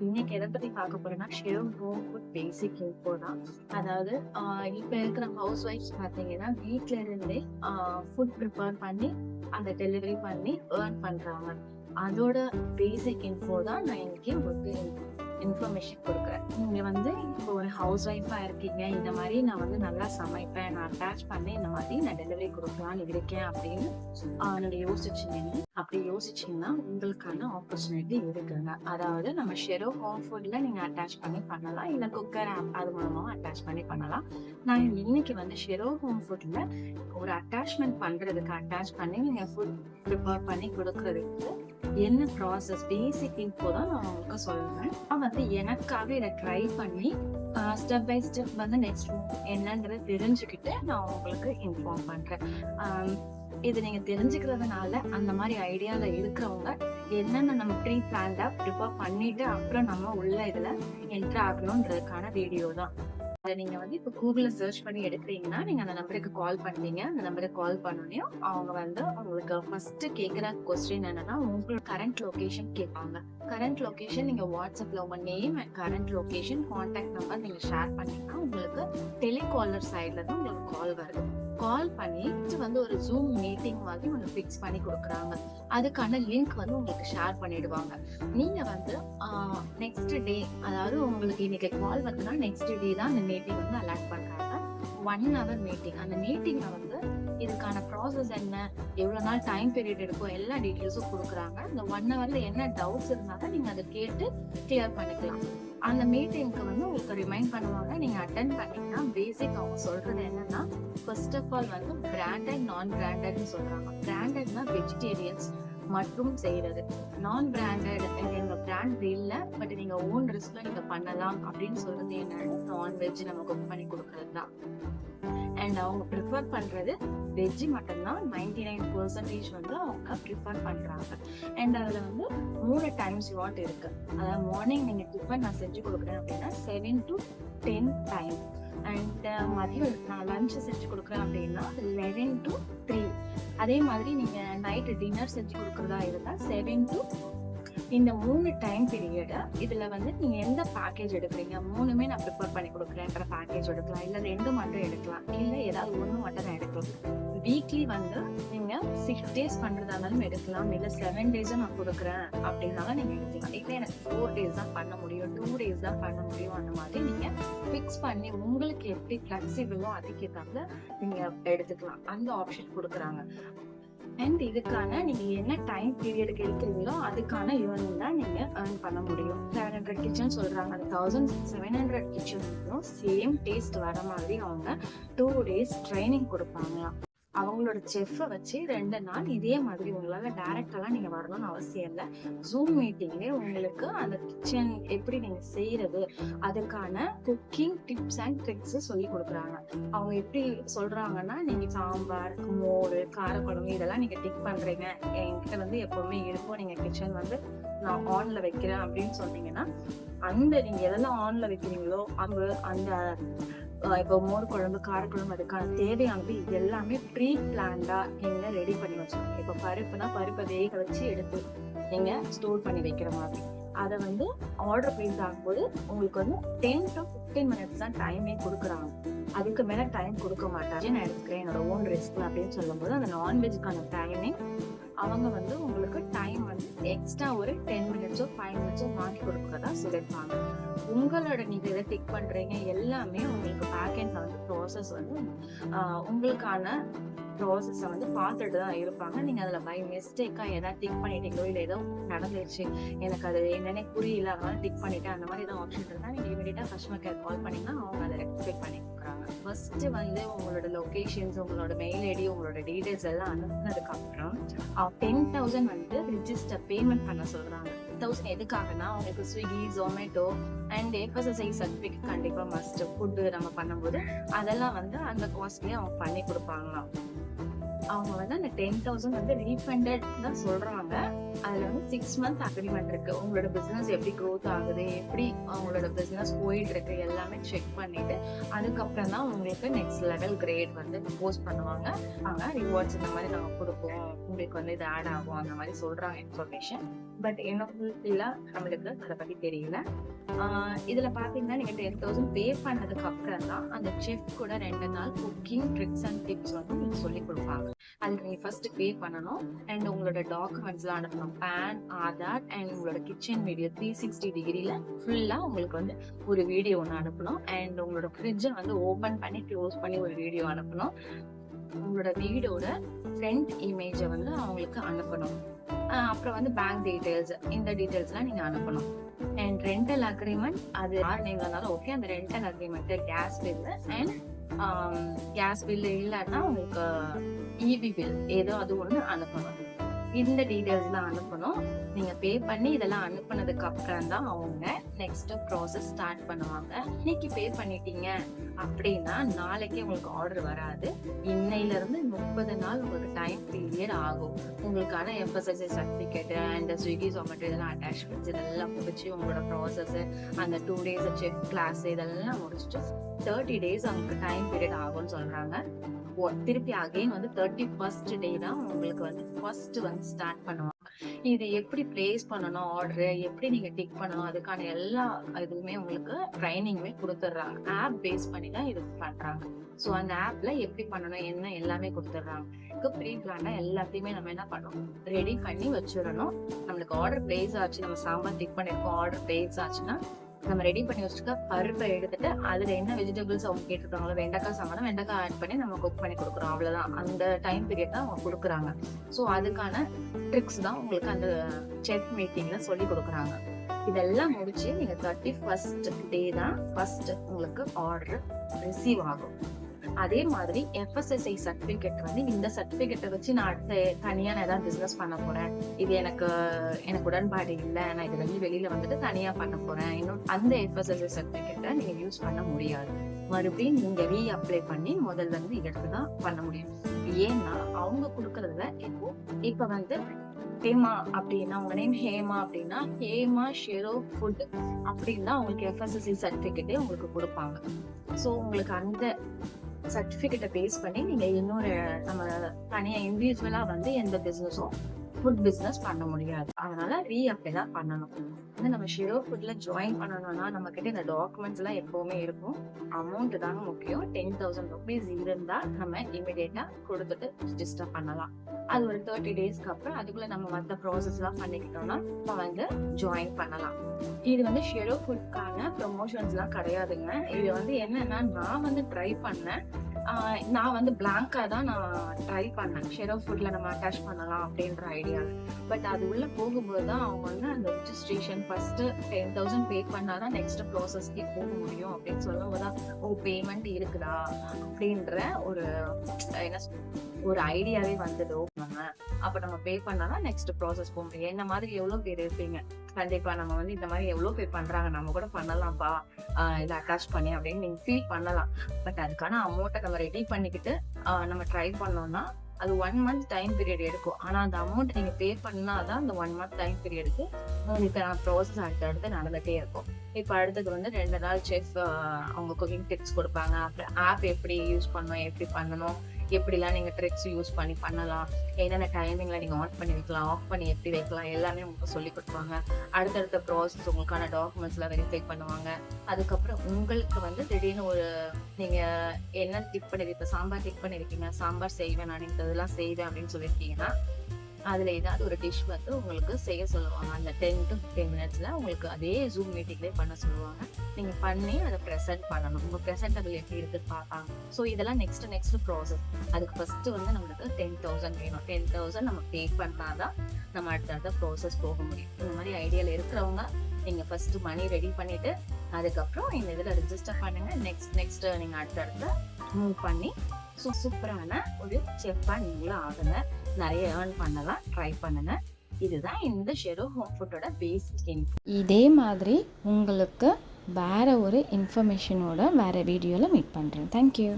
இன்னைக்கு எதை பத்தி பார்க்க போறேன்னா shave home food basic info தான். அதாவது இப்போ இருக்கிற ஹவுஸ் ஒய்ஃப்ஸ் பார்த்தீங்கன்னா வீட்ல இருந்தே ஃபுட் ப்ரிப்பேர் பண்ணி அந்த டெலிவரி பண்ணி ஏர்ன் பண்றாங்க. அதோட பேசிக் இன்ஃபோ தான் நான் இன்னைக்கு உங்களுக்கு இன்ஃபர்மேஷன் கொடுக்குறேன். நீங்க வந்து இப்போ ஒரு ஹவுஸ் ஒய்ஃபா இருக்கீங்க இந்த மாதிரி நான் வந்து நல்லா சமைப்பேன் நான் அட்டாச் பண்ணி இந்த மாதிரி நான் டெலிவரி கொடுக்கலான்னு இருக்கேன் அப்படின்னு ஆஹ் யோசிச்சு யோசிச்சீங்க அப்படி யோசிச்சீங்கன்னா உங்களுக்கான ஆப்பர்ச்சுனிட்டி இருக்குங்க. அதாவது நம்ம ஷெரோ ஹோம் ஃபுட்ல நீங்க அட்டாச் பண்ணி பண்ணலாம். இல்ல குக்கர் ஆப் அது மூலமாவும் அட்டாச் பண்ணி பண்ணலாம். நான் இன்னைக்கு வந்து ஷெரோ ஹோம் ஃபுட்ல ஒரு அட்டாச்மெண்ட் பண்றதுக்கு அட்டாச் பண்ணி நீங்க ஃபுட் ப்ரிப்பேர் பண்ணி கொடுக்கறதுக்கு என்ன ப்ராசஸ் பேசிக் இன்ஃபோ தான் நான் உங்களுக்கு சொல்லுவேன் நான் வந்து எனக்காக இதை ட்ரை பண்ணி ஸ்டெப் பை ஸ்டெப் வந்து நெக்ஸ்ட் என்னன்றதை தெரிஞ்சுக்கிட்டு நான் உங்களுக்கு இன்ஃபார்ம் பண்றேன். இது நீங்க தெரிஞ்சுக்கிறதுனால அந்த மாதிரி ஐடியால இருக்கிறவங்க என்னென்ன நம்ம ப்ரீ பிளான்டா ப்ரிப்பேர் பண்ணிட்டு அப்புறம் நம்ம உள்ள இதுல என்ட்ரு ஆகணுன்றதுக்கான வீடியோ தான். அதை நீங்க வந்து இப்போ கூகுள்ல சர்ச் பண்ணி எடுக்கிறீங்கன்னா நீங்க அந்த நம்பருக்கு கால் பண்ணீங்க அந்த நம்பருக்கு கால் பண்ணோடனே அவங்க வந்து உங்களுக்கு ஃபர்ஸ்ட் கேக்குற கொஸ்டின் என்னன்னா உங்களோட கரண்ட் லொகேஷன் கேட்பாங்க கரண்ட் லொகேஷன் நீங்க வாட்ஸ்அப்ல உங்க name and current location contact number நீங்க ஷேர் பண்ணீங்கன்னா உங்களுக்கு டெலிகாலர் சைட்ல தான் உங்களுக்கு கால் வருது. கால் பண்ணி வந்து ஒரு ஜூம் மீட்டிங் மாதிரி ஒன்று ஃபிக்ஸ் பண்ணி கொடுக்குறாங்க. அதுக்கான லிங்க் வந்து உங்களுக்கு ஷேர் பண்ணிடுவாங்க. நீங்க வந்து நெக்ஸ்ட் டே அதாவது உங்களுக்கு இன்னைக்கு கால் வந்துன்னா நெக்ஸ்ட் டே தான் அந்த மீட்டிங் வந்து அலாட் பண்றாங்க. ஒன் ஹவர் மீட்டிங் அந்த மீட்டிங்ல வந்து இதுக்கான ப்ராசஸ் என்ன எவ்வளோ நாள் டைம் பீரியட் எடுக்கும் எல்லா டீட்டெயில்ஸும் கொடுக்குறாங்க. இந்த ஒன் ஹவர்ல என்ன டவுட்ஸ் இருந்தாலும் நீங்க அதை கேட்டு கிளியர் பண்ணிக்கலாம். அந்த மீட்டிங்க்கு வந்து உங்களுக்கு ரிமைண்ட் பண்ணுவாங்க. நீங்க அட்டன் பண்ணீங்கன்னா பேசிக் அவங்க சொல்றது என்னன்னா ஃபர்ஸ்ட் ஆஃப் ஆல் வந்து பிராண்டட் நான் பிராண்டட்னு சொல்றாங்க. பிராண்டட்னா வெஜிடேரியன்ஸ் மட்டும் செய்யறது. நான் பிராண்டட் எங்க பிராண்ட் இல்ல பட் நீங்க ஓன் ரிஸ்க்ல நீங்க பண்ணலாம் அப்படின்னு சொல்றது என்னன்னா நான்வெஜ் நம்ம குக் பண்ணி கொடுக்கறது தான் அண்ட் அவங்க ப்ரிஃபர் பண்ணுறது வெஜ்ஜு மட்டும்தான். நைன்டி நைன் பர்சன்டேஜ் வந்து அவங்க ப்ரிஃபர் பண்ணுறாங்க அண்ட் அதில் வந்து மூணு டைம் ஸ்லாட் இருக்குது அதாவது மார்னிங் நீங்கள் டிஃபன் நான் செஞ்சு கொடுக்குறேன் அப்படின்னா seven to ten time and மதியம் நான் லஞ்சு செஞ்சு கொடுக்குறேன் அப்படின்னா லெவன் டு த்ரீ அதே மாதிரி நீங்கள் நைட்டு டின்னர் செஞ்சு கொடுக்கறதா இருந்தால் செவன் டு இந்த மூணு டைம் பீரியடு இதில் வந்து நீங்கள் எந்த பேக்கேஜ் எடுக்கிறீங்க? மூணுமே நான் ப்ரிப்பேர் பண்ணி கொடுக்குறேன்ற பேக்கேஜ் எடுக்கலாம். இல்லை ரெண்டு மட்டும் எடுக்கலாம். இல்லை ஏதாவது ஒன்று மட்டும் நான் எடுக்கலாம். வீக்லி வந்து நீங்கள் சிக்ஸ் டேஸ் பண்ணுறதா இருந்தாலும் எடுக்கலாம். இல்லை செவன் டேஸும் நான் கொடுக்குறேன் அப்படின்னாலும் நீங்கள் எடுக்கலாம். இல்லை எனக்கு ஃபோர் டேஸ் தான் பண்ண முடியும் டூ டேஸ் தான் பண்ண முடியும் அந்த மாதிரி நீங்கள் ஃபிக்ஸ் பண்ணி உங்களுக்கு எப்படி ஃப்ளெக்சிபிளோ அதுக்கேற்றாப்புல நீங்கள் எடுத்துக்கலாம். அந்த ஆப்ஷன் கொடுக்குறாங்க. அண்ட் இதுக்கான நீங்க என்ன டைம் பீரியடுக்கு எடுக்கிறீங்களோ அதுக்கான ஈவனிங் தான் நீங்க ஏர்ன் பண்ண முடியும். செவன் ஹண்ட்ரட் கிச்சன் சொல்றாங்க. அந்த தௌசண்ட் செவன் ஹண்ட்ரட் கிச்சனுக்கும் சேம் டேஸ்ட் வர மாதிரி அவங்க டூ டேஸ் ட்ரைனிங் கொடுப்பாங்களாம். அவங்களோட செஃப்பை வச்சு ரெண்டு நாள் இதே மாதிரி உங்களால் டைரக்டெல்லாம் நீங்கள் வரணும்னு அவசியம் இல்லை. ஜூம் மீட்டிங்லேயே உங்களுக்கு அந்த கிச்சன் எப்படி நீங்கள் செய்கிறது அதுக்கான குக்கிங் டிப்ஸ் அண்ட் ட்ரிக்ஸு சொல்லி கொடுக்குறாங்க. அவங்க எப்படி சொல்கிறாங்கன்னா நீங்கள் சாம்பார் மோர் காரக்குழம்பு இதெல்லாம் நீங்கள் டிக் பண்ணுறீங்க என்கிட்ட வந்து எப்போவுமே இருக்கும். நீங்கள் கிச்சன் வந்து நான் ஆன்ல வைக்கிறேன் அப்படின்னு சொன்னீங்கன்னா அந்த நீங்கள் எதெல்லாம் ஆன்ல வைக்கிறீங்களோ அவங்க அந்த இப்போ மோர் குழம்பு காரக்குழம்பு அதுக்கான தேவையானது இது எல்லாமே ப்ரீ பிளான்டா நீங்க ரெடி பண்ணி வச்சுக்கணும் இப்போ பருப்புனா பருப்பை வேக வச்சு எடுத்து நீங்க ஸ்டோர் பண்ணி வைக்கிற மாதிரி. அதை வந்து ஆர்டர் பிளேஸ் ஆகும்போது உங்களுக்கு வந்து டென் டு ஃபிஃப்டீன் மினிட்ஸ் தான் டைமே கொடுக்குறாங்க. அதுக்கு மேல டைம் கொடுக்க மாட்டாங்க. நான் எடுத்துக்கிறேன். என்னோட ஓன் ரிஸ்க் அப்படின்னு சொல்லும்போது அந்த நான்வெஜ்க்கான டைமே அவங்க வந்து உங்களுக்கு டைம் வந்து எக்ஸ்ட்ரா ஒரு டென் மினிட்ஸோ ஃபைவ் மினிட்ஸோ மாற்றி கொடுக்குறதா சொல்லியிருப்பாங்க. உங்களோட நீங்க எதை டிக் பண்றீங்க எல்லாமே உங்களுக்கு பேக் வந்து ப்ராசஸ் வந்து உங்களுக்கான ப்ராசஸை வந்து பார்த்துட்டு தான் இருப்பாங்க. நீங்கள் அதில் பை மிஸ்டேக்காக எதாவது டிக் பண்ணிட்டீங்களோ இல்லை ஏதோ நடந்துருச்சு எனக்கு அது என்னன்னே புரியல அதனால டிக் பண்ணிட்டேன் அந்த மாதிரி ஏதாவது ஆப்ஷன் இருந்தால் நீங்கள் இமீடியட்டாக கஸ்டமர் கேர் கால் பண்ணிங்கன்னா அவங்க அதை ரெக்டிஃபை பண்ணி கொடுக்குறாங்க ஃபர்ஸ்ட் வந்து உங்களோட லொக்கேஷன்ஸ் உங்களோட மெயில் ஐடி உங்களோட டீடைல்ஸ் எல்லாம் அனுப்புனதுக்கு அப்புறம் டென் தௌசண்ட் வந்து ரிஜிஸ்டர் பேமெண்ட் பண்ண சொல்றாங்க. தௌசண்ட் எதுக்காகனா உங்களுக்கு Swiggy Zomato and excise certificate கண்டிப்பா மஸ்ட் ஃபுட்டு நம்ம பண்ணும்போது அதெல்லாம் வந்து அந்த காஸ்ட்லயே அவங்க பண்ணி கொடுப்பாங்களாம். அவங்க வந்து அந்த டென் தௌசண்ட் வந்து ரீஃபண்டட் தான் சொல்றாங்க. அதில் வந்து சிக்ஸ் மந்த் அக்ரிமெண்ட் இருக்கு. உங்களோட பிஸ்னஸ் எப்படி க்ரோத் ஆகுது எப்படி அவங்களோட பிஸ்னஸ் போயிட்டு இருக்கு எல்லாமே செக் பண்ணிட்டு அதுக்கப்புறம் தான் உங்களுக்கு நெக்ஸ்ட் லெவல் கிரேட் வந்து போஸ்ட் பண்ணுவாங்க. அவங்க ரிவார்ட்ஸ் இந்த மாதிரி நாங்கள் கொடுப்போம். உங்களுக்கு வந்து இது ஆட் ஆகும் அந்த மாதிரி சொல்றாங்க இன்ஃபர்மேஷன் பட் என்ன இல்லை நம்மளுக்கு அதை பத்தி தெரியல. இதில் இதுல பாத்தீங்கன்னா நீங்க டென் தௌசண்ட் பே பண்ணதுக்கு அப்புறம் தான் அந்த செஃப் கூட ரெண்டு நாள் குக்கிங் ட்ரிக்ஸ் அண்ட் டிப்ஸ் வந்து உங்களுக்கு சொல்லி கொடுப்பாங்க. அதுக்கு நீங்க ஃபர்ஸ்ட் பே பண்ணணும். அண்ட் உங்களோட டாக்குமெண்ட்ஸ்லாம் அனுப்பணும். பேன் ஆதார் அண்ட் உங்களோட கிச்சன் வீடியோ த்ரீ சிக்ஸ்டி டிகிரியில் ஃபுல்லா உங்களுக்கு வந்து ஒரு வீடியோ ஒன்று அனுப்பணும். அண்ட் உங்களோட ஃப்ரிட்ஜை வந்து ஓப்பன் பண்ணி க்ளோஸ் பண்ணி ஒரு வீடியோ அனுப்பணும். உங்களோட வீடோட ஃப்ரண்ட் இமேஜை வந்து அவங்களுக்கு அனுப்பணும். அப்புறம் வந்து பேங்க் டீட்டெயில்ஸ் இந்த டீட்டெயில்ஸ்லாம் நீங்க அனுப்பணும். அண்ட் ரெண்டல் அக்ரிமெண்ட் அது யார் நீங்கள் இருந்தாலும் ஓகே அந்த rental agreement gas bill and gas bill இல்லைன்னா உங்களுக்கு இபி பில் ஏதோ அது ஒன்று அனுப்பணும். இந்த டீட்டெயில்ஸ்லாம் அனுப்பணும். நீங்கள் பே பண்ணி இதெல்லாம் அனுப்புனதுக்கு அப்புறம் தான் அவங்க நெக்ஸ்ட்டு ப்ராசஸ் ஸ்டார்ட் பண்ணுவாங்க. இன்னைக்கு பே பண்ணிட்டீங்க அப்படின்னா நாளைக்கு உங்களுக்கு ஆர்டர் வராது. இன்னையிலேருந்து முப்பது நாள் உங்களுக்கு டைம் பீரியட் ஆகும். உங்களுக்கான FSSI certificate and Swiggy Zomato இதெல்லாம் அட்டாச்மெண்ட்ஸ் இதெல்லாம் முடிச்சு உங்களோட ப்ராசஸ் அந்த டூ டேஸ் செக் கிளாஸ் இதெல்லாம் முடிச்சுட்டு தேர்ட்டி டேஸ் அவங்களுக்கு டைம் பீரியட் ஆகும்னு சொல்கிறாங்க ஒ- திருப்பி அகைன் வந்து தேர்ட்டி ஃபர்ஸ்ட் டே தான் உங்களுக்கு வந்து ஃபர்ஸ்ட் வந்து ஸ்டார்ட் பண்ணுவாங்க. இது எப்படி பிளேஸ் பண்ணணும் ஆர்டர் எப்படி நீங்க டிக் பண்ணணும் அதுக்கான எல்லா இதுவுமே உங்களுக்கு ட்ரைனிங்குமே கொடுத்துட்றாங்க. ஆப் பேஸ் பண்ணி தான் இது பண்றாங்க. ஸோ அந்த ஆப்ல எப்படி பண்ணணும் என்ன எல்லாமே கொடுத்துட்றாங்க. ப்ரீ பிளானா எல்லாத்தையுமே நம்ம என்ன பண்ணணும்? ரெடி பண்ணி வச்சிடணும். நம்மளுக்கு ஆர்டர் பிளேஸ் ஆச்சு நம்ம சாம்பார் டிக் பண்ணிருக்கோம் ஆர்டர் பிளேஸ் ஆச்சுன்னா நம்ம ரெடி பண்ணி வச்சுக்க பருப்பை எடுத்துட்டு அதுல என்ன வெஜிடபிள்ஸ் அவங்க கேட்டிருக்காங்களோ வெண்டைக்காய் சாம்பார் வெண்டைக்காய் ஆட் பண்ணி நம்ம குக் பண்ணி கொடுக்குறோம். அவ்வளவுதான். அந்த டைம் பீரியட் தான் அவங்க கொடுக்குறாங்க. ஸோ அதுக்கான ட்ரிக்ஸ் தான் உங்களுக்கு அந்த செஃப் மீட்டிங்ல சொல்லி கொடுக்குறாங்க. இதெல்லாம் முடிச்சு நீங்க தேர்ட்டி ஃபர்ஸ்ட் டே தான் ஃபர்ஸ்ட் உங்களுக்கு ஆர்டர் ரிசீவ் ஆகும். அதே மாதிரி எஃப்எஸ்எஸ்ஐ சர்டிபிகேட் வந்து இந்த சர்டிபிகேட்டை வச்சு நான் அடுத்த தனியா நான் ஏதாவது பிசினஸ் பண்ண போறேன். இது எனக்கு எனக்கு உடன்பாடு இல்லை. நான் இது வந்து வெளியில வந்துட்டு தனியா பண்ண போறேன். இன்னும் அந்த எஃப்எஸ்எஸ்ஐ சர்டிபிகேட்டை நீங்க யூஸ் பண்ண முடியாது. மறுபடியும் நீங்க ரீ அப்ளை பண்ணி முதல்ல இருந்து எடுத்து தான் பண்ண முடியும். ஏன்னா அவங்க கொடுக்கறதுல இப்போ இப்ப வந்து ஹேமா அப்படின்னா உங்க நேம் ஹேமா அப்படின்னா ஹேமா ஷெரோ ஃபுட் அப்படின்னா உங்களுக்கு எஃப்எஸ்எஸ்சி சர்டிபிகேட்டே உங்களுக்கு கொடுப்பாங்க. ஸோ உங்களுக்கு அந்த சர்டிஃபிகேட்டை பேஸ் பண்ணி நீங்க இன்னொரு நம்ம தனியா இண்டிவிஜுவலா வந்து எந்த பிசினஸும் ஃபுட் பிசினஸ் பண்ண முடியாது. அதனால ரீ அப்ளை தான் பண்ணணும். வந்து நம்ம ஷிரோ ஃபுட்ல ஜாயின் பண்ணணும்னா நம்ம கிட்ட இந்த டாக்குமெண்ட்ஸ் எல்லாம் எப்பவுமே இருக்கும். அமௌண்ட் தாங்க முக்கியம். டென் தௌசண்ட் ருபீஸ் இருந்தா நம்ம இமிடியேட்டா கொடுத்துட்டு ரிஜிஸ்டர் பண்ணலாம். அது ஒரு தேர்ட்டி டேஸ்க்கு அப்புறம் அதுக்குள்ள நம்ம மற்ற ப்ராசஸ் எல்லாம் பண்ணிக்கிட்டோம்னா நம்ம வந்து ஜாயின் பண்ணலாம். இது வந்து ஷெரோ ஃபுட்கான ப்ரொமோஷன்ஸ் எல்லாம் கிடையாதுங்க. இது வந்து என்னன்னா நான் வந்து ட்ரை பண்ணேன். நான் வந்து பிளாங்காக தான் நான் ட்ரை பண்ணேன். ஷெரோ ஃபுட்டில் நம்ம அட்டாச் பண்ணலாம் அப்படின்ற ஐடியா பட் அது உள்ள போகும்போது தான் அவங்க வந்து அந்த registration first ten thousand pay பண்ணால் தான் நெக்ஸ்ட் ப்ராசஸ்க்கே போக முடியும் அப்படின்னு சொல்லும் போது தான் ஓ பேமெண்ட் இருக்குதா? அப்படின்ற ஒரு என்ன சொல்றது, ஒரு ஐடியாவே வந்துடும் நம்ம அப்ப நம்ம பே பண்ணாதான் நெக்ஸ்ட் ப்ராசஸ் போக முடியும் என்ன மாதிரி எவ்வளவு பேர் இருப்பீங்க? கண்டிப்பா நம்ம வந்து இந்த மாதிரி எவ்வளவு பேர் பண்றாங்க நம்ம கூட பண்ணலாம்ப்பா. இதை அட்டாச் பண்ணி அப்படின்னு நீங்க ஃபீல் பண்ணலாம். பட் அதுக்கான அமௌண்ட்டை நம்ம ரெடி பண்ணிக்கிட்டு நம்ம ட்ரை பண்ணோம்னா அது ஒன் மந்த் டைம் பீரியட் எடுக்கும். ஆனா அந்த அமௌண்ட் நீங்க பே பண்ணாதான் அந்த ஒன் மந்த் டைம் பீரியடுக்கு உங்களுக்கு ப்ராசஸ் அடுத்தடுத்து அடுத்து நடந்துட்டே இருக்கும். இப்போ அடுத்தது வந்து ரெண்டு நாள் செஃப் அவங்க குக்கிங் டிப்ஸ் கொடுப்பாங்க. அப்புறம் ஆப் எப்படி யூஸ் பண்ணணும் எப்படி பண்ணணும் எப்படிலாம் நீங்கள் ட்ரிக்ஸ் யூஸ் பண்ணி பண்ணலாம்? என்னென்ன டைமிங்கில் நீங்கள் ஆன் பண்ணி வைக்கலாம் ஆஃப் பண்ணி எப்படி வைக்கலாம் எல்லாமே உங்களுக்கு சொல்லி கொடுப்பாங்க. அடுத்தடுத்த ப்ராசஸ் உங்களுக்கான டாக்குமெண்ட்ஸ்லாம் வெரிஃபை பண்ணுவாங்க. அதுக்கப்புறம் உங்களுக்கு வந்து திடீர்னு ஒரு நீங்கள் என்ன டிக் பண்ணிருப்பீங்க சாம்பார் டிக் பண்ணியிருக்கீங்க சாம்பார் செய்வேன் நான் இதெல்லாம் செய்வேன் அப்படின்னு சொல்லியிருக்கீங்கன்னா அதில் ஏதாவது ஒரு டிஷ் வந்து உங்களுக்கு செய்ய சொல்லுவாங்க. அந்த டென் டு ஃபிஃப்டீன் மினிட்ஸில் உங்களுக்கு அதே ஜூம் மீட்டிங்லேயே பண்ண சொல்லுவாங்க. நீங்கள் பண்ணி அதை ப்ரெசென்ட் பண்ணணும். உங்க ப்ரெசென்டபிள் எப்படி இருக்குன்னு பார்ப்பாங்க. ஸோ இதெல்லாம் நெக்ஸ்ட் நெக்ஸ்ட் ப்ராசஸ் அதுக்கு ஃபஸ்ட்டு வந்து நம்மளுக்கு டென் தௌசண்ட் வேணும். டென் தௌசண்ட் நம்ம பே பண்ணால் தான் நம்ம அடுத்தடுத்த ப்ராசஸ் போக முடியும். இந்த மாதிரி ஐடியாவில் இருக்கிறவங்க நீங்கள் ஃபஸ்ட்டு மணி ரெடி பண்ணிவிட்டு அதுக்கப்புறம் இந்த இதில் ரிஜிஸ்டர் பண்ணுங்கள் நெக்ஸ்ட் நெக்ஸ்ட் நீங்கள் அடுத்தடுத்த மூவ் பண்ணி ஸோ சூப்பரான ஒரு செஃப்பா நீங்களும் ஆகுங்க நிறைய ஏர்ன் பண்ணலாம் ட்ரை பண்ணுங்க. இதுதான் இந்த ஷெரோ ஹோம் ஃபுட்டோட பேசிக் இன்ஃபோ இதே மாதிரி உங்களுக்கு வேறு ஒரு இன்ஃபர்மேஷனோட வேறு வீடியோவில் மீட் பண்ணுறேன் தேங்க்யூ